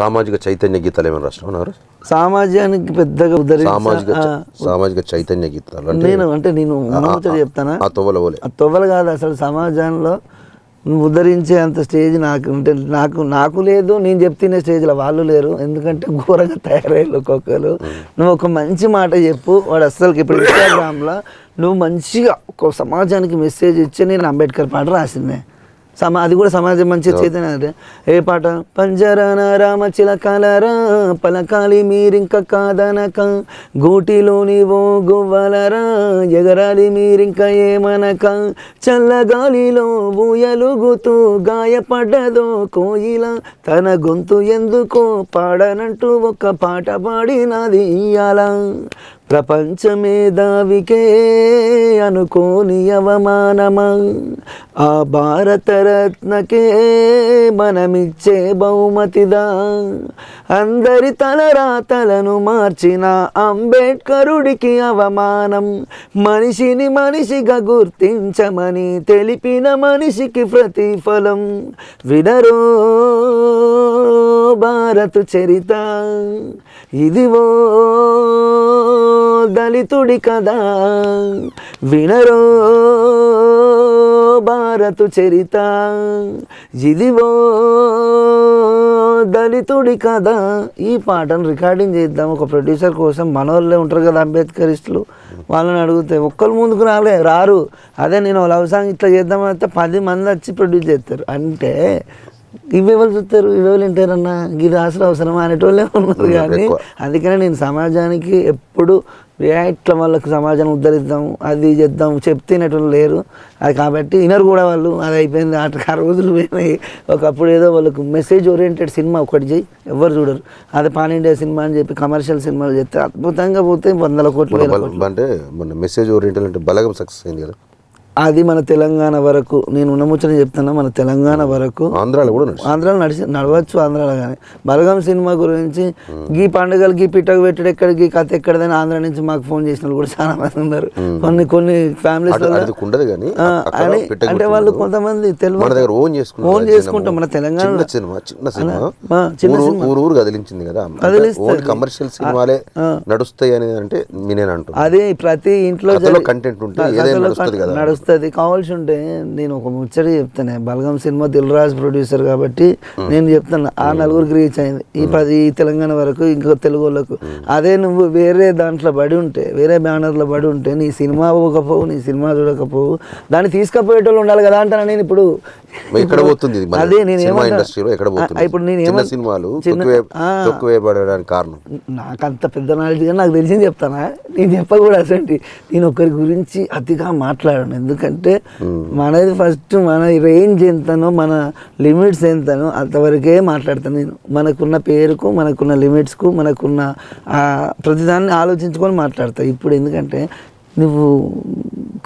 సామాజిక చైతన్య గీతాలు ఏమైనా ఎవరు సమాజానికి పెద్దగా సామాజిక సామాజిక చైతన్య గీతాలు నేను అంటే నేను చెప్తానా? ఆ తొవ్వల ఆ తొవ్వలు కాదు అసలు సమాజంలో నువ్వు ఉద్ధరించే అంత స్టేజ్ నాకు అంటే నాకు నాకు లేదు నేను చెప్తున్న స్టేజ్లో వాళ్ళు లేరు. ఎందుకంటే ఘోరంగా తయారయ్యారు ఒక్కొక్కరు. నువ్వు ఒక మంచి మాట చెప్పు వాడు అస్సలకి ఇప్పుడు ఇన్స్టాగ్రామ్లో నువ్వు మంచిగా ఒక సమాజానికి మెసేజ్ ఇచ్చి నేను అంబేద్కర్ పాట రాసిందే. సమా అది కూడా సమాజం మంచి చైతన్య. ఏ పాట? పంజరాన రామ చిలకలరా పలకాలి మీరింక కాదనక గూటిలోని ఓ గువ్వలరా ఎగరాలి మీరింక ఏమనక చల్లగాలిలో ఊయలుగుతూ గాయపడ్డదో కోయిల తన గొంతు ఎందుకో పాడనంటూ ఒక పాట పాడినది ఇయ్యాల. ప్రపంచమే దావికే అనుకోని అవమానమా? ఆ భారతరత్నకే మనమిచ్చే బహుమతిదా? అందరి తలరాతలను మార్చిన అంబేద్కరుడికి అవమానం. మనిషిని మనిషిగా గుర్తించమని తెలిపిన మనిషికి ప్రతిఫలం. వినరో భారత్ చరిత. ఇదివో దళితుడి కదా వినరో భారతు చరిత. ఇదివో దళితుడి కదా ఈ పాటను రికార్డింగ్ చేద్దాం. ఒక ప్రొడ్యూసర్ కోసం మనోళ్ళే ఉంటారు కదా అంబేద్కరిస్టులు. వాళ్ళని అడిగితే ఒక్కరు ముందుకు రాలే రారు. అదే నేను లవ్ సాంగ్ ఇట్లా చేద్దామంటే పది మంది వచ్చి ప్రొడ్యూస్ చేస్తారు. అంటే ఇవి ఎవరు చూస్తారు? ఇవి ఎవరు వింటారన్నా? ఇది అసలు అవసరమా? అనేటోళ్ళే ఉన్నారు కానీ. అందుకనే నేను సమాజానికి ఎప్పుడు ఇట్లా వాళ్ళకి సమాజాన్ని ఉద్ధరిద్దాం అది చేద్దాం చెప్తేనటువంటి లేరు. అది కాబట్టి వినరు కూడా వాళ్ళు. అది అయిపోయింది. ఆ రోజులు పోయినాయి. ఒకప్పుడు ఏదో వాళ్ళకు మెసేజ్ ఓరియంటెడ్ సినిమా ఒకటి చేయి ఎవరు చూడరు. అది పాన్ ఇండియా సినిమా అని చెప్పి కమర్షియల్ సినిమాలు చేస్తే అద్భుతంగా పోతే వందల కోట్లు అంటే మన మెసేజ్ ఓరియంటల్ అంటే బలగం సక్సెస్ అయింది కదా? అది మన తెలంగాణ వరకు నేను ఉన్నముచ్చని చెప్తున్నా మన తెలంగాణ వరకు. ఆంధ్రాలో కూడా ఆంధ్రాలో నడిచి నడవచ్చు ఆంధ్రాలో కానీ. బలగం సినిమా గురించి గీ పండుగలు గీ పిట్టకు పెట్టుడు ఎక్కడ గీ కథ ఎక్కడదైనా ఆంధ్ర నుంచి మాకు ఫోన్ చేసిన వాళ్ళు కూడా చాలా మంది ఉన్నారు. కొన్ని కొన్ని ఫ్యామిలీస్ అటు- అని వాళ్ళు కొంతమంది తెలుగు ఓన్ చేసుకుంటాం మన తెలంగాణ సినిమా చిన్న సినిమా. ఊరు సినిమా. ఊరు కదిలించింది కదా. కదిలిస్తుంది. ఓన్ కమర్షియల్ సినిమాలే నడుస్తాయి అనేది అంటే నేనే అంటున్నా. అది ప్రతి ఇంట్లో కంటెంట్ ఉంటే కథలో ఏదైనా కం- నడుస్తుంది కదా. నడుస్తుంది కావాల్సి ఉంటే నేను ఒక ముచ్చట చెప్తాను. బలగం సినిమా దిల్రాజ్ ప్రొడ్యూసర్ కాబట్టి నేను చెప్తాను ఆ నలుగురికి రీచ్ అయింది. ఈ పది తెలంగాణ వరకు ఇంకో తెలుగు వాళ్ళకు అదే నువ్వు వేరే దాంట్లో పడి ఉంటే వేరే బ్యానర్లో పడి ఉంటే నీ సినిమా పోకపోవు నీ సినిమా చూడకపోవు. దాన్ని తీసుకపోయేటోళ్ళు ఉండాలి కదా అంటాను నేను ఇప్పుడు? ఎక్కడ పోతుంది? అదే నేను ఇండస్ట్రీలో ఎక్కడ పోతుంది? ఇప్పుడు నేను ఏమన్- సినిమాలు. తొక్కువేయబడడానికి కారణం? నాకు అంత పెద్ద నాలెడ్జ్ నాకు తెలిసింది చెప్తానా? నేను చెప్పకూడదు అసలు. నేను ఒకరి గురించి అతిగా మాట్లాడాను. ఎందుకంటే మనది ఫస్ట్ మన రేంజ్ ఎంతనో మన లిమిట్స్ ఎంతనో అంతవరకే మాట్లాడతాను నేను. మనకున్న పేరుకు మనకున్న లిమిట్స్కు మనకున్న ప్రతిదాన్ని ఆలోచించుకొని మాట్లాడతా. ఇప్పుడు ఎందుకంటే నువ్వు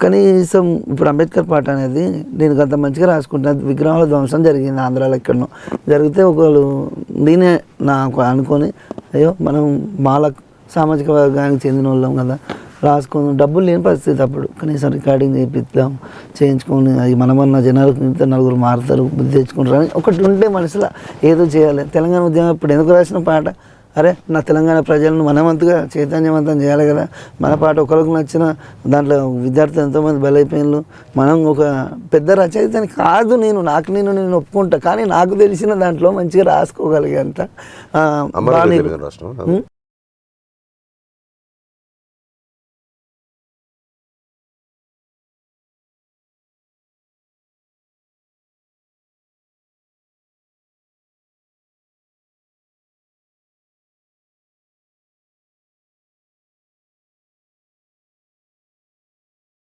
కనీసం ఇప్పుడు అంబేద్కర్ పాట అనేది నేను అంత మంచిగా రాసుకుంటాను విగ్రహాల ధ్వంసం జరిగింది ఆంధ్రాలో ఎక్కడనో. జరిగితే ఒకళ్ళు నేనే నాకు అనుకొని అయ్యో మనం మాల సామాజిక వర్గానికి చెందిన వాళ్ళం కదా. రాసుకొని డబ్బులు లేని పరిస్థితి అప్పుడు. కనీసం రికార్డింగ్ చేపిద్దాం చేయించుకొని అది మనమన్న జనాలకు నలుగురు మారుతారు బుద్ధి తెచ్చుకుంటారు అని ఒకటి ఉంటే మనసులో ఏదో చేయాలి. తెలంగాణ ఉద్యమం ఇప్పుడు ఎందుకు రాసిన పాట? అరే నా తెలంగాణ ప్రజలను మనమంతగా చైతన్యవంతం చేయాలి కదా. మన పాట ఒకరికి నచ్చిన దాంట్లో విద్యార్థులు ఎంతోమంది బలైపోయినలు. మనం ఒక పెద్ద రచయితని కాదు నేను నాకు నేను నేను ఒప్పుకుంటా. కానీ నాకు తెలిసిన దాంట్లో మంచిగా రాసుకోగలిగేంత